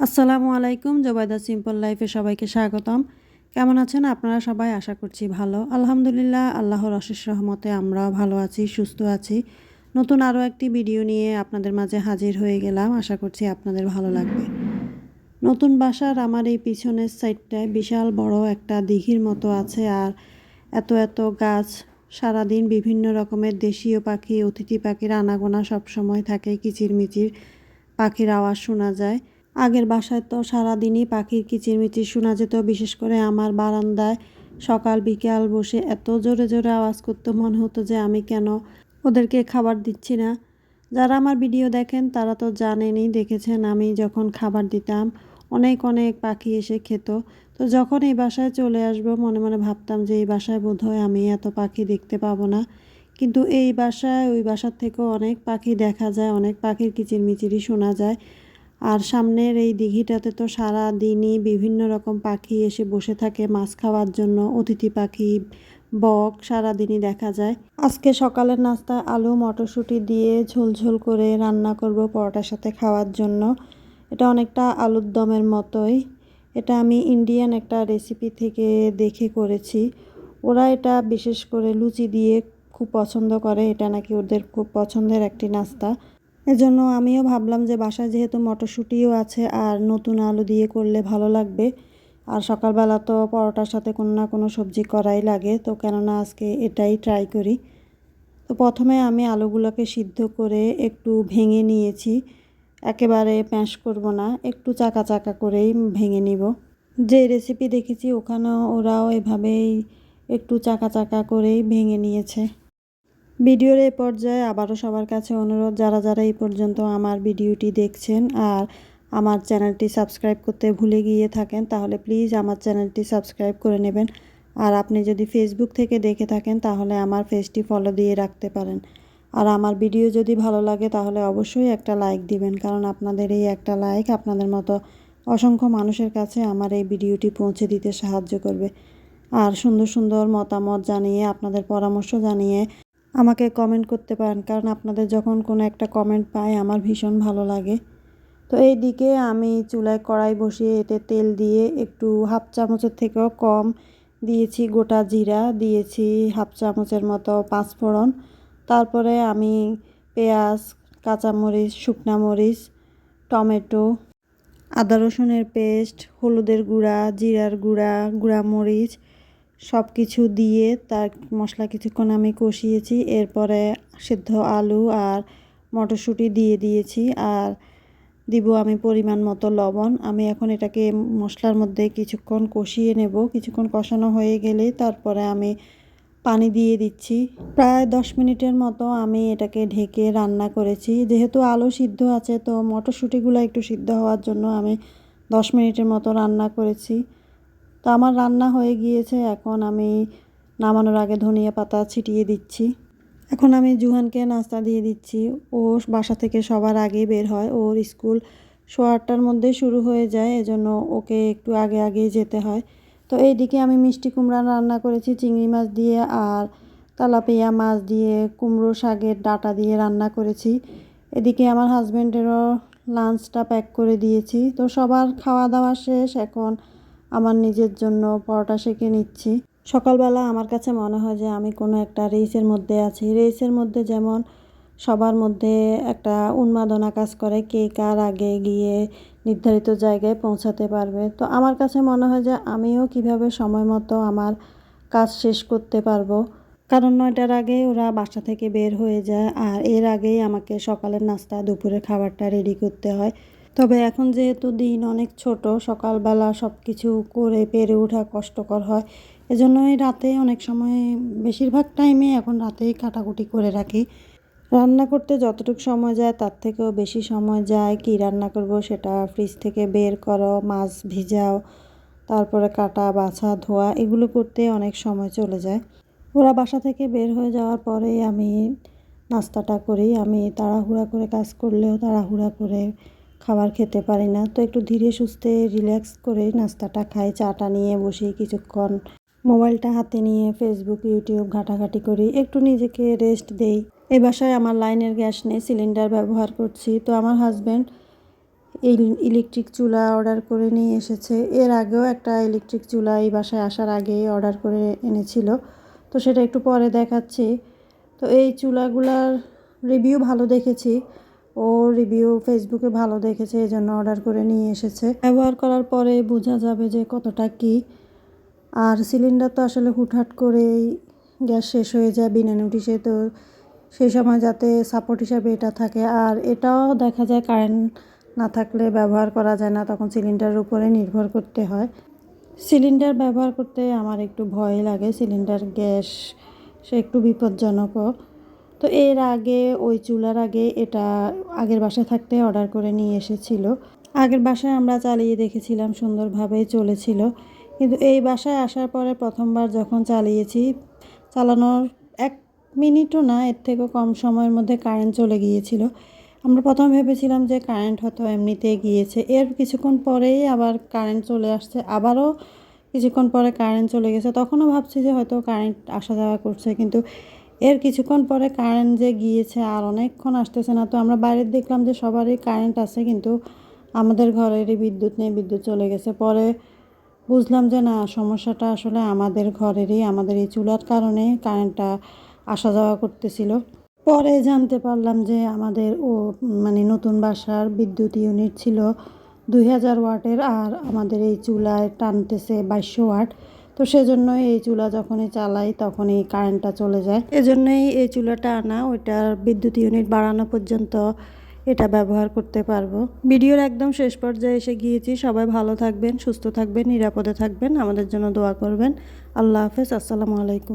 আসসালামু আলাইকুম জোবাইদা সিম্পল লাইফে সবাইকে স্বাগতম। কেমন আছেন আপনারা সবাই? আশা করছি ভালো। আলহামদুলিল্লাহ, আল্লাহর অশেষ রহমতে আমরাও ভালো আছি, সুস্থ আছি। নতুন আরও একটি ভিডিও নিয়ে আপনাদের মাঝে হাজির হয়ে গেলাম। আশা করছি আপনাদের ভালো লাগবে। নতুন বাসার আমার এই পিছনের সাইডটায় বিশাল বড় একটা দিঘির মতো আছে আর এত এত গাছ, সারাদিন বিভিন্ন রকমের দেশীয় পাখি, অতিথি পাখির আনাগোনা সবসময় থাকে, কিচিরমিচির পাখির আওয়াজ শোনা যায়। আগের বাসায় তো সারাদিনই পাখির কিচিরমিচির শোনা যেত, বিশেষ করে আমার বারান্দায় সকাল বিকাল বসে এত জোরে জোরে আওয়াজ করতো, মনে হতো যে আমি কেন ওদেরকে খাবার দিচ্ছি না। যারা আমার ভিডিও দেখেন তারা তো জানেনই, দেখেছেন আমি যখন খাবার দিতাম, অনেক অনেক পাখি এসে খেত। তো যখন এই বাসায় চলে আসব, মনে মনে ভাবতাম যে এই বাসায় বোধহয় আমি এত পাখি দেখতে পাবো না। কিন্তু এই বাসায়, ওই বাসার থেকেও অনেক পাখি দেখা যায়, অনেক পাখির কিচিরমিচিরি শোনা যায়। আর সামনের এই দিঘিটাতে তো সারা দিনই বিভিন্ন রকম পাখি এসে বসে থাকে, মাছ খাওয়ার জন্য, অতিথি পাখি, বক, সারাদিনই দেখা যায়। আজকে সকালের নাস্তায় আলু, মটরশুঁটি দিয়ে ঝোলঝোল করে রান্না করব পরোটার সাথে খাওয়ার জন্য। এটা অনেকটা আলুর দমের মতোই। এটা আমি ইন্ডিয়ান একটা রেসিপি থেকে দেখে করেছি। ওরা এটা বিশেষ করে লুচি দিয়ে খুব পছন্দ করে। এটা নাকি ওদের খুব পছন্দের একটি নাস্তা। এজন্য আমিও ভাবলাম যে বাসায় যেহেতু মটরশুঁটিও আছে আর নতুন আলু দিয়ে করলে ভালো লাগবে, আর সকালবেলা তো পরোটার সাথে কোনো না কোনো সবজি করাই লাগে, তো কেননা আজকে এটাই ট্রাই করি। তো প্রথমে আমি আলুগুলোকে সিদ্ধ করে একটু ভেঙে নিয়েছি, একেবারে প্যাঁশ করব না, একটু চাকা চাকা করেই ভেঙে নিব। যে রেসিপি দেখেছি ওখানেও ওরাও এভাবেই একটু চাকা চাকা করেই ভেঙে নিয়েছে। ভিডিওর এই পর্যায়ে আবারও সবার কাছে অনুরোধ, যারা যারা এই পর্যন্ত আমার ভিডিওটি দেখছেন আর আমার চ্যানেলটি সাবস্ক্রাইব করতে ভুলে গিয়ে থাকেন, তাহলে প্লিজ আমার চ্যানেলটি সাবস্ক্রাইব করে নেবেন। আর আপনি যদি ফেসবুক থেকে দেখে থাকেন, তাহলে আমার ফেসটি ফলো দিয়ে রাখতে পারেন। আর আমার ভিডিও যদি ভালো লাগে, তাহলে অবশ্যই একটা লাইক দিবেন, কারণ আপনাদের এই একটা লাইক আপনাদের মতো অসংখ্য মানুষের কাছে আমার এই ভিডিওটি পৌঁছে দিতে সাহায্য করবে। আর সুন্দর সুন্দর মতামত জানিয়ে, আপনাদের পরামর্শ জানিয়ে আমাকে কমেন্ট করতে পারেন, কারণ আপনাদের যখন কোনো একটা কমেন্ট পাই, আমার ভীষণ ভালো লাগে। তো এই দিকে আমি চুলায় কড়াই বসিয়ে এতে তেল দিয়ে একটু হাফ চামচের থেকেও কম দিয়েছি গোটা জিরা, দিয়েছি হাফ চামচের মতো পাঁচফোড়ন। তারপরে আমি পেঁয়াজ, কাঁচামরিচ, শুকনা মরিচ, টমেটো, আদা রসুনের পেস্ট, হলুদের গুঁড়া, জিরার গুঁড়া গুঁড়া মরিচ সব কিছু দিয়ে তার মশলা কিছুক্ষণ আমি কষিয়েছি, এরপরে সেদ্ধ আলু আর মটরশুঁটি দিয়ে দিয়েছি আর দিব আমি পরিমাণ মতো লবণ। আমি এখন এটাকে মশলার মধ্যে কিছুক্ষণ কষিয়ে নেব। কিছুক্ষণ কষানো হয়ে গেলেই তারপরে আমি পানি দিয়ে দিচ্ছি। প্রায় দশ মিনিটের মতো আমি এটাকে ঢেকে রান্না করেছি। যেহেতু আলু সিদ্ধ আছে, তো মটরশুঁটিগুলো একটু সিদ্ধ হওয়ার জন্য আমি দশ মিনিটের মতো রান্না করেছি। তো আমার রান্না হয়ে গিয়েছে, এখন আমি নামানোর আগে ধনিয়া পাতা ছিটিয়ে দিচ্ছি। এখন আমি জুহানকে নাস্তা দিয়ে দিচ্ছি। ও বাসা থেকে সবার আগে বের হয়। ওর স্কুল সোয়া আটটার মধ্যে শুরু হয়ে যায়, এজন্য ওকে একটু আগে আগেই যেতে হয়। তো এইদিকে আমি মিষ্টি কুমড়া রান্না করেছি, চিংড়ি মাছ দিয়ে আর তালাপিয়া মাছ দিয়ে কুমড়ো শাকের ডাটা দিয়ে রান্না করেছি। এদিকে আমার হাজব্যান্ডেরও লাঞ্চটা প্যাক করে দিয়েছি। তো সবার খাওয়া দাওয়া শেষ, এখন আমার নিজের জন্য পরোটা সেঁকে নিচ্ছি। সকালবেলা আমার কাছে মনে হয় যে আমি কোনো একটা রেসের মধ্যে আছি। রেসের মধ্যে যেমন সবার মধ্যে একটা উন্মাদনা কাজ করে কে কার আগে গিয়ে নির্ধারিত জায়গায় পৌঁছাতে পারবে। তো আমার কাছে মনে হয় যে আমিও কীভাবে সময় মতো আমার কাজ শেষ করতে পারব। কারণ নয়টার আগে ওরা বাসা থেকে বের হয়ে যায় আর এর আগেই আমাকে সকালের নাস্তা, দুপুরের খাবারটা রেডি করতে হয়। তবে এখন যেহেতু দিন অনেক ছোট, সকালবেলা সব কিছু করে পেরে ওঠা কষ্টকর হয়। এজন্যই রাতে অনেক সময়, বেশিরভাগ টাইমে এখন রাতেই কাটাকুটি করে রাখি। রান্না করতে যতটুকু সময় যায় তার থেকেও বেশি সময় যায়। কি রান্না করব সেটা ফ্রিজ থেকে বের করো, মাছ ভিজাও, তারপরে কাটা, বাছা, ধোয়া, এগুলো করতে অনেক সময় চলে যায়। ওরা বাসা থেকে বের হয়ে যাওয়ার পরেই আমি নাস্তাটা করি। আমি তাড়াহুড়া করে কাজ করলেও তাড়াহুড়া করে খাবার খেতে পারি না। তো একটু ধীরে সুস্থে রিল্যাক্স করে নাস্তাটা খাই, চাটা নিয়ে বসি কিছুক্ষণ। মোবাইলটা হাতে নিয়ে ফেসবুক ইউটিউব ঘাটাঘাটি করি, একটু নিজেকে রেস্ট দেই। এ বাসায় আমার লাইনের গ্যাস নেই সিলিন্ডার ব্যবহার করছি। তো আমার হাজব্যান্ড এই ইলেকট্রিক চুলা অর্ডার করে নিয়ে এসেছে। এর আগেও একটা ইলেকট্রিক চুলা এই বাসায় আসার আগে অর্ডার করে এনেছিল। তো সেটা একটু পরে দেখাচ্ছি। তো এই চুলাগুলার রিভিউ ভালো দেখেছি। ও রিভিউ ফেসবুকে ভালো দেখেছে এই জন্য অর্ডার করে নিয়ে এসেছে। ব্যবহার করার পরে বোঝা যাবে যে কতটা কী। আর সিলিন্ডার তো আসলে হুটহাট করেই গ্যাস শেষ হয়ে যায় বিনা নোটিশে তো সেই সময় যাতে সাপোর্ট হিসাবে এটা থাকে। আর এটাও দেখা যায় কারেন্ট না থাকলে ব্যবহার করা যায় না, তখন সিলিন্ডারের উপরে নির্ভর করতে হয়। সিলিন্ডার ব্যবহার করতে আমার একটু ভয় লাগে সিলিন্ডার গ্যাস সে একটু বিপজ্জনকও। তো এর আগে, ওই চুলার আগে এটা আগের বাসায় থাকতে অর্ডার করে নিয়ে এসেছিল। আগের বাসায় আমরা চালিয়ে দেখেছিলাম, সুন্দরভাবেই চলেছিল। কিন্তু এই বাসায় আসার পরে প্রথমবার যখন চালিয়েছি, চালানোর এক মিনিটও না, এর থেকেও কম সময়ের মধ্যে কারেন্ট চলে গিয়েছিল। আমরা প্রথম ভেবেছিলাম যে কারেন্ট হয়তো এমনিতে গিয়েছে। এর কিছুক্ষণ পরেই আবার কারেন্ট চলে আসছে। আবারও কিছুক্ষণ পরে কারেন্ট চলে গেছে। তখনও ভাবছি যে হয়তো কারেন্ট আসা যাওয়া করছে। কিন্তু এর কিছুক্ষণ পরে কারেন্ট যে গিয়েছে আর অনেকক্ষণ আসতেছে না, তো আমরা বাইরে দেখলাম যে সবারই কারেন্ট আছে, কিন্তু আমাদের ঘরেরই বিদ্যুৎ নেই, বিদ্যুৎ চলে গেছে। পরে বুঝলাম যে না, সমস্যাটা আসলে আমাদের ঘরেরই, আমাদের এই চুলার কারণে কারেন্টটা আসা যাওয়া করতেছিল। পরে জানতে পারলাম যে আমাদের ও মানে নতুন বাসার বিদ্যুৎ ইউনিট ছিল দুই হাজার ওয়াটের, আর আমাদের এই চুলায় টানতেছে বাইশশো ওয়াট। তো সেজন্যই এই চুলা যখনই চালাই তখনই কারেন্টটা চলে যায়। এজন্যই এই চুলাটা আনা, ওইটার বিদ্যুৎ ইউনিট বাড়ানো পর্যন্ত এটা ব্যবহার করতে পারব। ভিডিওর একদম শেষ পর্যায়ে এসে গিয়েছি। সবাই ভালো থাকবেন, সুস্থ থাকবেন, নিরাপদে থাকবেন। আমাদের জন্য দোয়া করবেন। আল্লাহ হাফেজ, আসসালামু আলাইকুম।